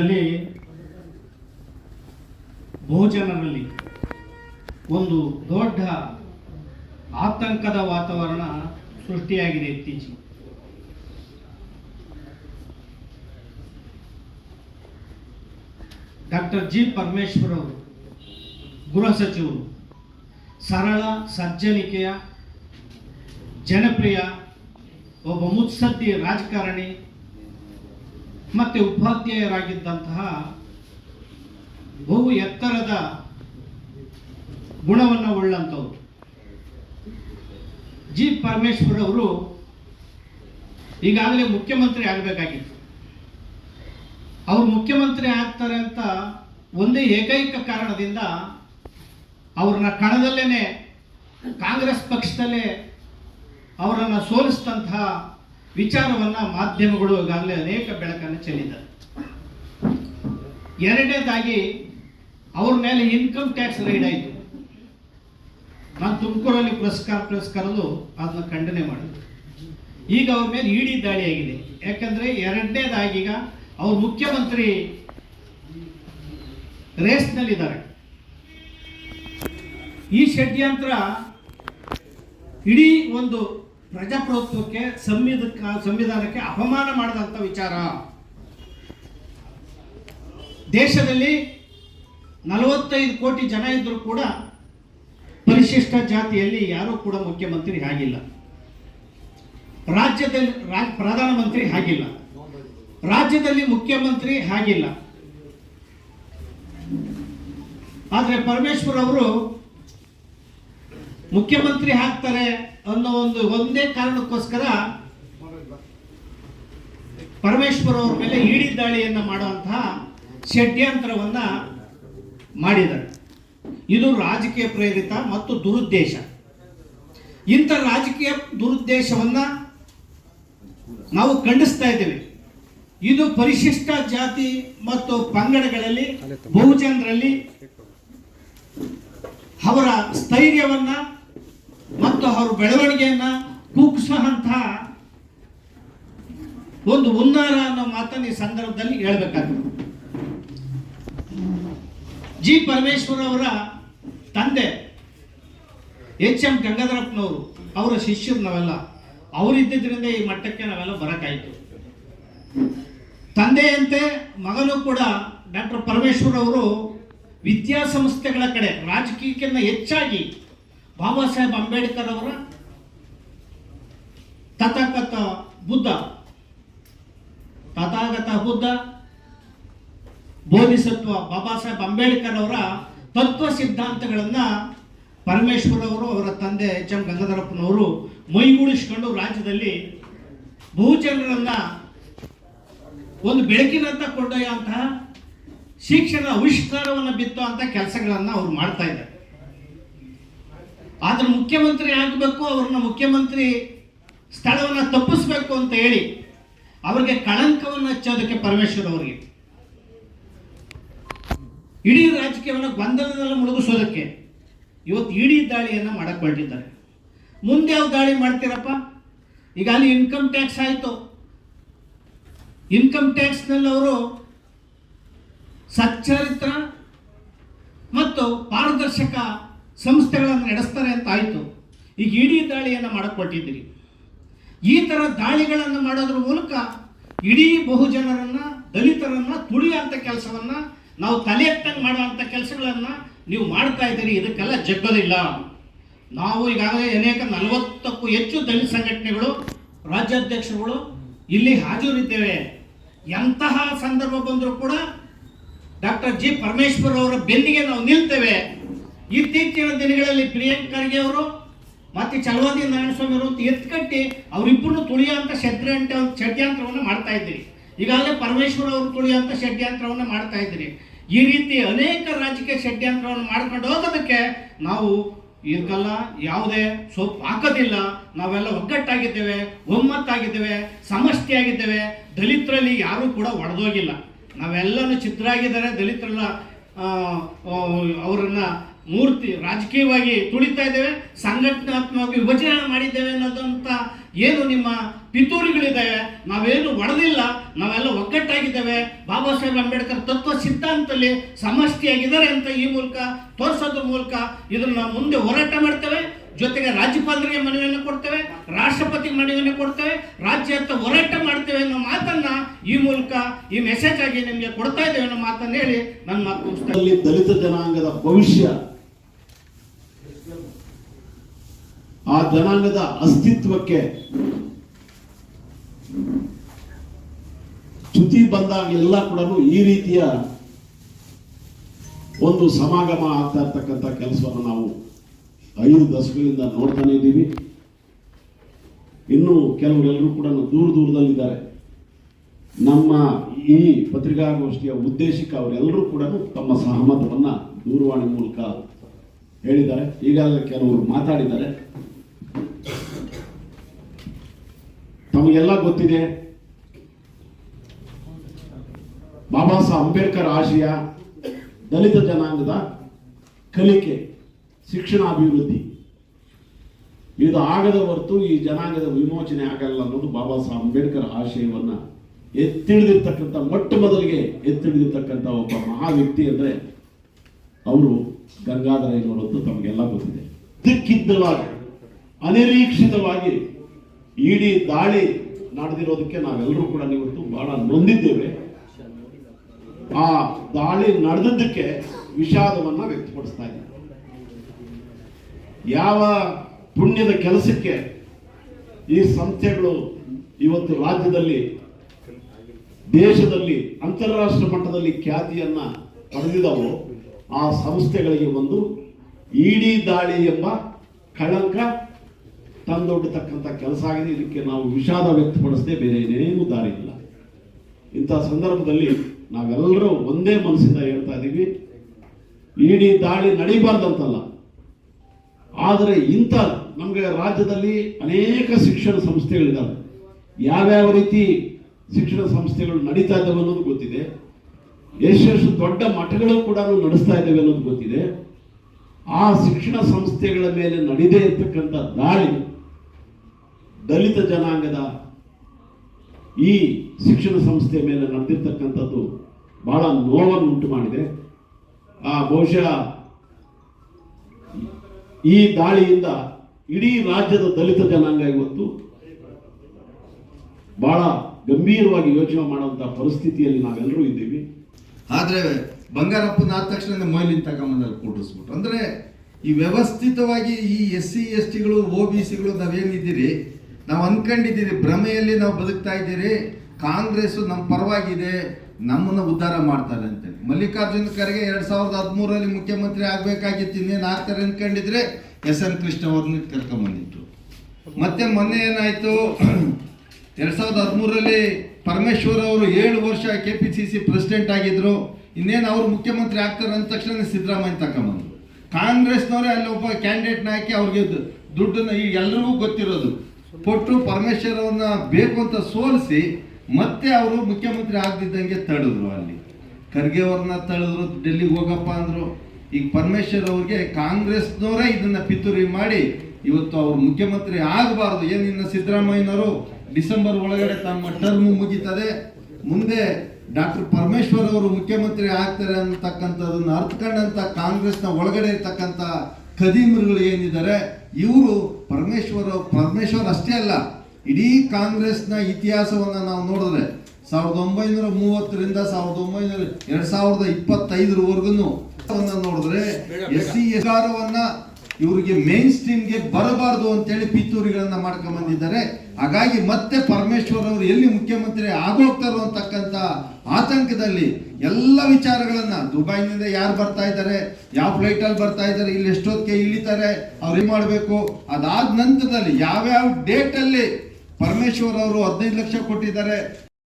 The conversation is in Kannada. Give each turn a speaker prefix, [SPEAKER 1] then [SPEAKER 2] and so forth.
[SPEAKER 1] ರಾಜ್ಯದಲ್ಲಿ ಬಹುಜನರಲ್ಲಿ ಒಂದು ದೊಡ್ಡ ಆತಂಕದ ವಾತಾವರಣ ಸೃಷ್ಟಿಯಾಗಿದೆ ಇತ್ತೀಚೆಗೆ. ಡಾಕ್ಟರ್ ಜಿ ಪರಮೇಶ್ವರ್ ಅವರು, ಗೃಹ ಸಚಿವರು, ಸರಳ ಸಜ್ಜನಿಕೆಯ ಜನಪ್ರಿಯ ಒಬ್ಬ ಮುತ್ಸದ್ದಿ ರಾಜಕಾರಣಿ ಮತ್ತೆ ಉಪಾಧ್ಯಾಯರಾಗಿದ್ದಂತಹ ಬಹು ಎತ್ತರದ ಗುಣವನ್ನು ಉಳ್ಳಂಥವ್ರು ಜಿ ಪರಮೇಶ್ವರ್ ಅವರು ಈಗಾಗಲೇ ಮುಖ್ಯಮಂತ್ರಿ ಆಗಬೇಕಾಗಿತ್ತು. ಅವರು ಮುಖ್ಯಮಂತ್ರಿ ಆಗ್ತಾರೆ ಅಂತ ಒಂದೇ ಏಕೈಕ ಕಾರಣದಿಂದ ಅವ್ರನ್ನ ಕಣದಲ್ಲೇನೆ ಕಾಂಗ್ರೆಸ್ ಪಕ್ಷದಲ್ಲೇ ಅವರನ್ನು ಸೋಲಿಸಿದಂತಹ ವಿಚಾರವನ್ನು ಮಾಧ್ಯಮಗಳು ಈಗಾಗಲೇ ಅನೇಕ ಬೆಳಕನ್ನು ಚೆಲ್ಲಿದ್ದಾರೆ. ಎರಡನೇದಾಗಿ, ಅವ್ರ ಮೇಲೆ ಇನ್ಕಮ್ ಟ್ಯಾಕ್ಸ್ ರೈಡ್ ಆಯಿತು. ನಾನು ತುಮಕೂರಲ್ಲಿ ಪುರಸ್ಕಾರ ಕರೆದು ಅದನ್ನ ಖಂಡನೆ ಮಾಡಿದೆ. ಈಗ ಅವ್ರ ಮೇಲೆ ಇಡಿ ದಾಳಿ ಆಗಿದೆ. ಯಾಕಂದ್ರೆ ಎರಡನೇದಾಗಿ ಈಗ ಅವ್ರ ಮುಖ್ಯಮಂತ್ರಿ ರೇಸ್ನಲ್ಲಿದ್ದಾರೆ. ಈ ಷಡ್ಯಂತ್ರ ಇಡೀ ಒಂದು ಪ್ರಜಾಪ್ರಭುತ್ವಕ್ಕೆ ಸಂವಿಧಾನಕ್ಕೆ ಸಂವಿಧಾನಕ್ಕೆ ಅಪಮಾನ ಮಾಡಿದಂಥ ವಿಚಾರ. ದೇಶದಲ್ಲಿ ನಲವತ್ತೈದು ಕೋಟಿ ಜನ ಇದ್ದರೂ ಕೂಡ ಪರಿಶಿಷ್ಟ ಜಾತಿಯಲ್ಲಿ ಯಾರೂ ಕೂಡ ಮುಖ್ಯಮಂತ್ರಿ ಆಗಿಲ್ಲ. ರಾಜ್ಯದಲ್ಲಿ ಪ್ರಧಾನಮಂತ್ರಿ ಆಗಿಲ್ಲ. ರಾಜ್ಯದಲ್ಲಿ ಮುಖ್ಯಮಂತ್ರಿ ಆಗಿಲ್ಲ. ಆದರೆ ಪರಮೇಶ್ವರ್ ಅವರು ಮುಖ್ಯಮಂತ್ರಿ ಹಾಕ್ತಾರೆ ಅನ್ನೋ ಒಂದು ಒಂದೇ ಕಾರಣಕ್ಕೋಸ್ಕರ ಪರಮೇಶ್ವರ್ ಅವರ ಮೇಲೆ ಈಡಿ ದಾಳಿಯನ್ನ ಮಾಡುವಂತಹ ಷಡ್ಯಂತ್ರವನ್ನ ಮಾಡಿದ್ದಾರೆ. ಇದು ರಾಜಕೀಯ ಪ್ರೇರಿತ ಮತ್ತು ದುರುದ್ದೇಶ. ಇಂಥ ರಾಜಕೀಯ ದುರುದ್ದೇಶವನ್ನ ನಾವು ಖಂಡಿಸ್ತಾ ಇದ್ದೇವೆ. ಇದು ಪರಿಶಿಷ್ಟ ಜಾತಿ ಮತ್ತು ಪಂಗಡಗಳಲ್ಲಿ, ಬಹುಜನರಲ್ಲಿ ಅವರ ಸ್ಥೈರ್ಯವನ್ನ ಮತ್ತು ಅವರ ಬೆಳವಣಿಗೆಯನ್ನ ಕುಗ್ಗಿಸುವಂತಹ ಒಂದು ಹುನ್ನಾರ ಅನ್ನೋ ಮಾತನ್ನು ಈ ಸಂದರ್ಭದಲ್ಲಿ ಹೇಳ್ಬೇಕಾಗ್ತದೆ. ಜಿ ಪರಮೇಶ್ವರ್ ಅವರ ತಂದೆ ಎಚ್ ಎಂ ಗಂಗಾಧರಪ್ಪನವರು, ಅವರ ಶಿಷ್ಯರು ನಾವೆಲ್ಲ ಅವರಿದ್ದರಿಂದ ಈ ಮಟ್ಟಕ್ಕೆ ನಾವೆಲ್ಲ ಬರಕಾಯಿತು. ತಂದೆಯಂತೆ ಮಗನು ಕೂಡ ಡಾಕ್ಟರ್ ಪರಮೇಶ್ವರ್ ಅವರು ವಿದ್ಯಾಸಂಸ್ಥೆಗಳ ಕಡೆ ರಾಜಕೀಯಕ್ಕಿಂತ ಹೆಚ್ಚಾಗಿ ಬಾಬಾ ಸಾಹೇಬ್ ಅಂಬೇಡ್ಕರ್ ಅವರ ತಥಾಗತ ಬುದ್ಧ. ತಥಾಗತ ಬುದ್ಧ, ಬೋಧಿಸತ್ವ ಬಾಬಾ ಸಾಹೇಬ್ ಅಂಬೇಡ್ಕರ್ ಅವರ ತತ್ವ ಸಿದ್ಧಾಂತಗಳನ್ನು ಪರಮೇಶ್ವರ್ ಅವರು ಅವರ ತಂದೆ ಎಚ್ ಎಂ ಗಂಗಾಧರಪ್ಪನವರು ಮೈಗೂಡಿಸಿಕೊಂಡು ರಾಜ್ಯದಲ್ಲಿ ಬಹುಜನರನ್ನ ಒಂದು ಬೆಳಕಿನಂತ ಕೊಂಡೊಯ್ಯುವಂತಹ ಶಿಕ್ಷಣ ಆವಿಷ್ಕಾರವನ್ನು ಬಿತ್ತುವಂತ ಕೆಲಸಗಳನ್ನು ಅವ್ರು ಮಾಡ್ತಾ ಇದ್ದಾರೆ. ಆದ್ರೆ ಮುಖ್ಯಮಂತ್ರಿ ಆಗಬೇಕು, ಅವ್ರನ್ನ ಮುಖ್ಯಮಂತ್ರಿ ಸ್ಥಳವನ್ನು ತಪ್ಪಿಸ್ಬೇಕು ಅಂತ ಹೇಳಿ ಅವ್ರಿಗೆ ಕಳಂಕವನ್ನು ಹಚ್ಚೋದಕ್ಕೆ ಪರಮೇಶ್ವರ್ ಅವರಿಗೆ ಇಡೀ ರಾಜಕೀಯವನ್ನು ಗೊಂದಲದಲ್ಲಿ ಮುಳುಗಿಸೋದಕ್ಕೆ ಇವತ್ತು ಇಡೀ ದಾಳಿಯನ್ನು ಮಾಡಕ್ಕೆ ಹೊರಟಿದ್ದಾರೆ ಮುಂದೆ ಯಾವ ದಾಳಿ ಮಾಡ್ತೀರಪ್ಪ? ಈಗ ಅಲ್ಲಿ ಇನ್ಕಮ್ ಟ್ಯಾಕ್ಸ್ ಆಯಿತು. ಇನ್ಕಮ್ ಟ್ಯಾಕ್ಸ್ನಲ್ಲಿ ಅವರು ಸಚ್ಚರಿತ್ರ ಮತ್ತು ಪಾರದರ್ಶಕ ಸಂಸ್ಥೆಗಳನ್ನು ನಡೆಸ್ತಾರೆ ಅಂತ ಆಯಿತು. ಈಗ ಇಡೀ ದಾಳಿಯನ್ನು ಮಾಡಿಕೊಟ್ಟಿದ್ದೀರಿ. ಈ ಥರ ದಾಳಿಗಳನ್ನು ಮಾಡೋದ್ರ ಮೂಲಕ ಇಡೀ ಬಹುಜನರನ್ನ, ದಲಿತರನ್ನ ತುಳಿಯುವಂಥ ಕೆಲಸವನ್ನ ನಾವು ತಲೆ ಎತ್ತಂಗೆ ಮಾಡುವಂಥ ಕೆಲಸಗಳನ್ನ ನೀವು ಮಾಡ್ತಾ ಇದ್ದೀರಿ. ಇದಕ್ಕೆಲ್ಲ ಜಗ್ಗೋದಿಲ್ಲ. ನಾವು ಈಗಾಗಲೇ ಅನೇಕ ನಲವತ್ತಕ್ಕೂ ಹೆಚ್ಚು ದಲಿತ ಸಂಘಟನೆಗಳು, ರಾಜ್ಯಾಧ್ಯಕ್ಷರುಗಳು ಇಲ್ಲಿ ಹಾಜರಿದ್ದೇವೆ. ಎಂತಹ ಸಂದರ್ಭ ಬಂದರೂ ಕೂಡ ಡಾಕ್ಟರ್ ಜಿ. ಪರಮೇಶ್ವರ್ ಅವರ ಬೆನ್ನಿಗೆ ನಾವು ನಿಲ್ತೇವೆ. ಇತ್ತೀಚಿನ ದಿನಗಳಲ್ಲಿ ಪ್ರಿಯಾಂಕ್ ಖರ್ಗೆ ಅವರು ಮತ್ತೆ ಚಲವಾದಿ ನಾರಾಯಣಸ್ವಾಮಿ ಅವರು ಎತ್ಕಟ್ಟಿ ಅವರಿಬ್ಬರನ್ನು ತುಳಿಯುವಂಥ ಷಡ್ಯಂತ್ರ ಷಡ್ಯಂತ್ರವನ್ನು ಮಾಡ್ತಾ ಇದ್ದೀರಿ ಈಗಾಗಲೇ ಪರಮೇಶ್ವರ್ ಅವರು ತುಳಿಯುವಂಥ ಷಡ್ಯಂತ್ರವನ್ನು ಮಾಡ್ತಾ ಇದ್ದೀರಿ ಈ ರೀತಿ ಅನೇಕ ರಾಜಕೀಯ ಷಡ್ಯಂತ್ರವನ್ನು ಮಾಡ್ಕೊಂಡು ಹೋಗೋದಕ್ಕೆ ನಾವು ಇದಕ್ಕೆಲ್ಲ ಯಾವುದೇ ಸೊಪ್ಪು ಹಾಕೋದಿಲ್ಲ. ನಾವೆಲ್ಲ ಒಗ್ಗಟ್ಟಾಗಿದ್ದೇವೆ, ಒಮ್ಮತ್ತಾಗಿದ್ದೇವೆ, ಸಮಷ್ಟಿಯಾಗಿದ್ದೇವೆ. ದಲಿತರಲ್ಲಿ ಯಾರೂ ಕೂಡ ಒಡೆದೋಗಿಲ್ಲ. ನಾವೆಲ್ಲರೂ ಚಿತ್ರ ಆಗಿದ್ದಾರೆ ದಲಿತರನ್ನ ಅವರನ್ನ ಮೂರ್ತಿ ರಾಜಕೀಯವಾಗಿ ತುಳಿತಾ ಇದ್ದೇವೆ, ಸಂಘಟನಾತ್ಮಕವಾಗಿ ವಿಭಜನೆ ಮಾಡಿದ್ದೇವೆ ಅನ್ನೋದಂತ ಏನು ನಿಮ್ಮ ಪಿತೂರಿಗಳಿದ್ದಾವೆ, ನಾವೇನು ಒಡೆದಿಲ್ಲ, ನಾವೆಲ್ಲ ಒಗ್ಗಟ್ಟಾಗಿದ್ದೇವೆ. ಬಾಬಾ ಸಾಹೇಬ್ ಅಂಬೇಡ್ಕರ್ ತತ್ವ ಸಿದ್ಧಾಂತದಲ್ಲಿ ಸಮಷ್ಟಿಯಾಗಿದ್ದಾರೆ ಅಂತ ಈ ಮೂಲಕ ತೋರಿಸೋದ್ರ ಮೂಲಕ ಇದನ್ನು ಮುಂದೆ ಹೋರಾಟ ಮಾಡ್ತೇವೆ. ಜೊತೆಗೆ ರಾಜ್ಯಪಾಲರಿಗೆ ಮನವಿಯನ್ನು ಕೊಡ್ತೇವೆ ರಾಷ್ಟ್ರಪತಿ ಮನವಿಯನ್ನು ಕೊಡ್ತೇವೆ ರಾಜ್ಯ ಅಂತ ಹೋರಾಟ ಮಾಡ್ತೇವೆ ಅನ್ನೋ ಮಾತನ್ನ ಈ ಮೂಲಕ ಈ ಮೆಸೇಜ್ ಆಗಿ ನಿಮಗೆ ಕೊಡ್ತಾ ಇದ್ದೇವೆ ಅನ್ನೋ ಮಾತನ್ನ ಹೇಳಿ ನನ್ನ ಮಾತು
[SPEAKER 2] ದಲಿತ ಜನಾಂಗದ ಭವಿಷ್ಯ ಆ ಜನಾಂಗದ ಅಸ್ತಿತ್ವಕ್ಕೆ ಚ್ಯುತಿ ಬಂದಾಗೆಲ್ಲ ಕೂಡ ಈ ರೀತಿಯ ಒಂದು ಸಮಾಗಮ ಆಗ್ತಾ ಇರ್ತಕ್ಕಂಥ ಕೆಲಸವನ್ನು ನಾವು ಐದು ದಶಕಗಳಿಂದ ನೋಡ್ತಾನೆ ಇದ್ದೀವಿ. ಇನ್ನು ಕೆಲವರೆಲ್ಲರೂ ಕೂಡ ದೂರ ದೂರದಲ್ಲಿದ್ದಾರೆ. ನಮ್ಮ ಈ ಪತ್ರಿಕಾಗೋಷ್ಠಿಯ ಉದ್ದೇಶಕ್ಕೆ ಅವರೆಲ್ಲರೂ ಕೂಡ ತಮ್ಮ ಸಹಮತವನ್ನು ದೂರವಾಣಿ ಮೂಲಕ ಹೇಳಿದ್ದಾರೆ. ಈಗಾಗಲೇ ಕೆಲವರು ಮಾತಾಡಿದ್ದಾರೆ. ತಮಗೆಲ್ಲ ಗೊತ್ತಿದೆ. ಬಾಬಾ ಸಾಹೇಬ್ ಅಂಬೇಡ್ಕರ್ ಆಶಯ, ದಲಿತ ಜನಾಂಗದ ಕಲಿಕೆ, ಶಿಕ್ಷಣ ಅಭಿವೃದ್ಧಿ. ಇದು ಆಗದ ಹೊರತು ಈ ಜನಾಂಗದ ವಿಮೋಚನೆ ಆಗಲ್ಲ ಅನ್ನೋದು ಬಾಬಾ ಸಾಹೇಬ್ ಅಂಬೇಡ್ಕರ್ ಆಶಯವನ್ನ ಎತ್ತಿಡಿದಿರ್ತಕ್ಕಂಥ ಮೊಟ್ಟ ಮೊದಲಿಗೆ ಎತ್ತಿಡಿದಿರ್ತಕ್ಕಂಥ ಒಬ್ಬ ಮಹಾ ವ್ಯಕ್ತಿ ಅಂದ್ರೆ ಅವರು ಗಂಗಾಧರಯ್ಯನವರು ಅಂತ ತಮಗೆಲ್ಲ ಗೊತ್ತಿದೆ. ದಿಕ್ಕಿದ್ದವಾಗಿ, ಅನಿರೀಕ್ಷಿತವಾಗಿ ಇಡೀ ದಾಳಿ ನಡೆದಿರೋದಕ್ಕೆ ನಾವೆಲ್ಲರೂ ಕೂಡ ಇವತ್ತು ಬಹಳ ನೊಂದಿದ್ದೇವೆ. ಆ ದಾಳಿ ನಡೆದಿದ್ದಕ್ಕೆ ವಿಷಾದವನ್ನ ವ್ಯಕ್ತಪಡಿಸ್ತಾ ಇದ್ದೀವಿ ಯಾವ ಪುಣ್ಯದ ಕೆಲಸಕ್ಕೆ ಈ ಸಂಸ್ಥೆಗಳು ಇವತ್ತು ರಾಜ್ಯದಲ್ಲಿ, ದೇಶದಲ್ಲಿ ಅಂತಾರಾಷ್ಟ್ರ ಮಟ್ಟದಲ್ಲಿ ಖ್ಯಾತಿಯನ್ನ ಪಡೆದಿದವು ಆ ಸಂಸ್ಥೆಗಳಿಗೆ ಒಂದು ಇಡಿ ದಾಳಿ ಎಂಬ ಕಳಂಕ ತಂದೊಡ್ಡತಕ್ಕಂಥ ಕೆಲಸ ಆಗಿದೆ, ಇದಕ್ಕೆ ನಾವು ವಿಷಾದ ವ್ಯಕ್ತಪಡಿಸದೆ ಬೇರೆ ಏನೇನು ದಾರಿ ಇಲ್ಲ. ಇಂಥ ಸಂದರ್ಭದಲ್ಲಿ ನಾವೆಲ್ಲರೂ ಒಂದೇ ಮನಸ್ಸಿಂದ ಹೇಳ್ತಾ ಇದ್ದೀವಿ, ಇಡೀ ದಾಳಿ ನಡೀಬಾರ್ದಂತಲ್ಲ. ಆದರೆ ಇಂಥ ನಮಗೆ ರಾಜ್ಯದಲ್ಲಿ ಅನೇಕ ಶಿಕ್ಷಣ ಸಂಸ್ಥೆಗಳಿದ್ದಾವೆ ಯಾವ್ಯಾವ ರೀತಿ ಶಿಕ್ಷಣ ಸಂಸ್ಥೆಗಳು ನಡೀತಾ ಇದ್ದಾವೆ ಅನ್ನೋದು ಗೊತ್ತಿದೆ. ಎಷ್ಟೆಷ್ಟು ದೊಡ್ಡ ಮಠಗಳು ಕೂಡ ನಡೆಸ್ತಾ ಇದ್ದಾವೆ ಅನ್ನೋದು ಗೊತ್ತಿದೆ. ಆ ಶಿಕ್ಷಣ ಸಂಸ್ಥೆಗಳ ಮೇಲೆ ನಡೀದೇ ಇರ್ತಕ್ಕಂಥ ದಾಳಿ ದಲಿತ ಜನಾಂಗದ ಈ ಶಿಕ್ಷಣ ಸಂಸ್ಥೆಯ ಮೇಲೆ ನಡೆದಿರ್ತಕ್ಕಂಥದ್ದು ಬಹಳ ನೋವನ್ನು ಉಂಟು ಮಾಡಿದೆ. ಆ ಬಹುಶಃ ಈ ದಾಳಿಯಿಂದ ಇಡೀ ರಾಜ್ಯದ ದಲಿತ ಜನಾಂಗ ಇವತ್ತು ಬಹಳ ಗಂಭೀರವಾಗಿ ಯೋಚನೆ ಮಾಡುವಂತಹ ಪರಿಸ್ಥಿತಿಯಲ್ಲಿ ನಾವೆಲ್ಲರೂ ಇದ್ದೀವಿ.
[SPEAKER 3] ಆದ್ರೆ ಬಂಗಾರಪ್ಪನ ಆದ ತಕ್ಷಣ ಮೊಯ್ಲಿನ ತಗೊಂಬಂದಲ್ಲಿ ಕೂಡಿಸ್ಬಿಟ್ಟು ಅಂದ್ರೆ ಈ ವ್ಯವಸ್ಥಿತವಾಗಿ ಈ ಎಸ್ ಸಿ ಎಸ್ ಟಿಗಳು ಒ ಬಿ ಸಿಗಳು ನಾವೇನಿದ್ದೀರಿ ನಾವು ಅನ್ಕೊಂಡಿದ್ದೀರಿ, ಭ್ರಮೆಯಲ್ಲಿ ನಾವು ಬದುಕ್ತಾ ಇದ್ದೀರಿ ಕಾಂಗ್ರೆಸ್ ನಮ್ಮ ಪರವಾಗಿದೆ, ನಮ್ಮನ್ನ ಉದ್ಧಾರ ಮಾಡ್ತಾರೆ ಅಂತೇಳಿ. ಮಲ್ಲಿಕಾರ್ಜುನ ಖರ್ಗೆ ಎರಡ್ ಸಾವಿರದ ಹದಿಮೂರಲ್ಲಿ ಮುಖ್ಯಮಂತ್ರಿ ಆಗ್ಬೇಕಾಗಿತ್ತು, ಇನ್ನೇನು ಆಗ್ತಾರೆ ಅನ್ಕೊಂಡಿದ್ರೆ ಎಸ್ ಎನ್ ಕೃಷ್ಣ ಅವ್ರನ್ನ ಕರ್ಕೊಂಬಂದಿತ್ತು ಮತ್ತೆ ಮೊನ್ನೆ ಏನಾಯ್ತು, ಎರಡ್ ಸಾವಿರದ ಹದಿಮೂರರಲ್ಲಿ ಪರಮೇಶ್ವರ್ ಅವರು ಏಳು ವರ್ಷ K P C C president ಆಗಿದ್ರು, ಇನ್ನೇನು ಅವರು ಮುಖ್ಯಮಂತ್ರಿ ಆಗ್ತಾರೆ ಅಂದ ತಕ್ಷಣ ಸಿದ್ದರಾಮಯ್ಯ ತಕೊಂಬಂದ್ರು ಕಾಂಗ್ರೆಸ್ನವರೇ ಅಲ್ಲಿ ಒಬ್ಬ ಕ್ಯಾಂಡಿಡೇಟ್ನ ಹಾಕಿ ಅವ್ರಿಗೆ ದುಡ್ಡನ್ನ ಈಗ ಎಲ್ರಿಗೂ ಗೊತ್ತಿರೋದು. ಕೊಟ್ಟು ಪರಮೇಶ್ವರವನ್ನ ಬೇಕು ಅಂತ ಸೋಲಿಸಿ ಮತ್ತೆ ಅವರು ಮುಖ್ಯಮಂತ್ರಿ ಆಗದಿದ್ದಂಗೆ ತಡೆದ್ರು ಅಲ್ಲಿ. ಖರ್ಗೆ ಅವ್ರನ್ನ ತಳೆದ್ರು ಡೆಲ್ಲಿಗೆ ಹೋಗಪ್ಪ ಅಂದ್ರು. ಈಗ ಪರಮೇಶ್ವರ್ ಅವ್ರಿಗೆ ಕಾಂಗ್ರೆಸ್ನವರೇ ಇದನ್ನ ಪಿತೂರಿ ಮಾಡಿ ಇವತ್ತು ಅವರು ಮುಖ್ಯಮಂತ್ರಿ ಆಗಬಾರ್ದು. ಏನಿನ್ನ ಸಿದ್ದರಾಮಯ್ಯನವರು? ಡಿಸೆಂಬರ್ ಒಳಗಡೆ ತಮ್ಮ ಟರ್ಮ್ ಮುಗೀತದೆ. ಮುಂದೆ ಡಾಕ್ಟರ್ ಪರಮೇಶ್ವರ್ ಅವರು ಮುಖ್ಯಮಂತ್ರಿ ಆಗ್ತಾರೆ ಅಂತಕ್ಕಂಥದನ್ನ ಅರ್ಥಕೊಂಡಂತ ಕಾಂಗ್ರೆಸ್ನ ಒಳಗಡೆ ಇರ್ತಕ್ಕಂಥ ಖದೀಮರುಗಳು ಏನಿದ್ದಾರೆ ಇವರು ಪರಮೇಶ್ವರ ಪರಮೇಶ್ವರ್ ಅಷ್ಟೇ ಅಲ್ಲ ಇಡೀ ಕಾಂಗ್ರೆಸ್ನ ಇತಿಹಾಸವನ್ನ ನಾವು ನೋಡಿದ್ರೆ ಸಾವಿರದ ಒಂಬೈನೂರ ಮೂವತ್ತರಿಂದ ಸಾವಿರದ ಒಂಬೈನೂರ ಎರಡು ಸಾವಿರದ ಇಪ್ಪತ್ತೈದರವರೆಗೂ ನೋಡಿದ್ರೆ ಎಸ್ ಸಿ ಎಸ್ಗಾರವನ್ನ ಇವರಿಗೆ ಮೇನ್ ಸ್ಟ್ರೀಮ್ಗೆ ಬರಬಾರದು ಅಂತೇಳಿ ಪಿತೂರಿಗಳನ್ನ ಮಾಡ್ಕೊಂಡ್ ಬಂದಿದ್ದಾರೆ. ಹಾಗಾಗಿ ಮತ್ತೆ ಪರಮೇಶ್ವರ್ ಅವರು ಎಲ್ಲಿ ಮುಖ್ಯಮಂತ್ರಿ ಆಗೋಗ್ತಾರೋ ಅಂತಕ್ಕಂಥ ಆತಂಕದಲ್ಲಿ ಎಲ್ಲ ವಿಚಾರಗಳನ್ನ, ದುಬೈನಿಂದ ಯಾರು ಬರ್ತಾ ಇದ್ದಾರೆ, ಯಾವ ಫ್ಲೈಟ್ ಅಲ್ಲಿ ಬರ್ತಾ ಇದ್ದಾರೆ, ಇಲ್ಲಿ ಎಷ್ಟೊತ್ತಿಗೆ ಇಳಿತಾರೆ, ಅವ್ರು ಏನ್ ಮಾಡಬೇಕು? ಅದಾದ ನಂತರದಲ್ಲಿ ಯಾವ್ಯಾವ ಡೇಟ್ ಅಲ್ಲಿ ಪರಮೇಶ್ವರ್ ಅವರು ಹದಿನೈದು ಲಕ್ಷ ಕೊಟ್ಟಿದ್ದಾರೆ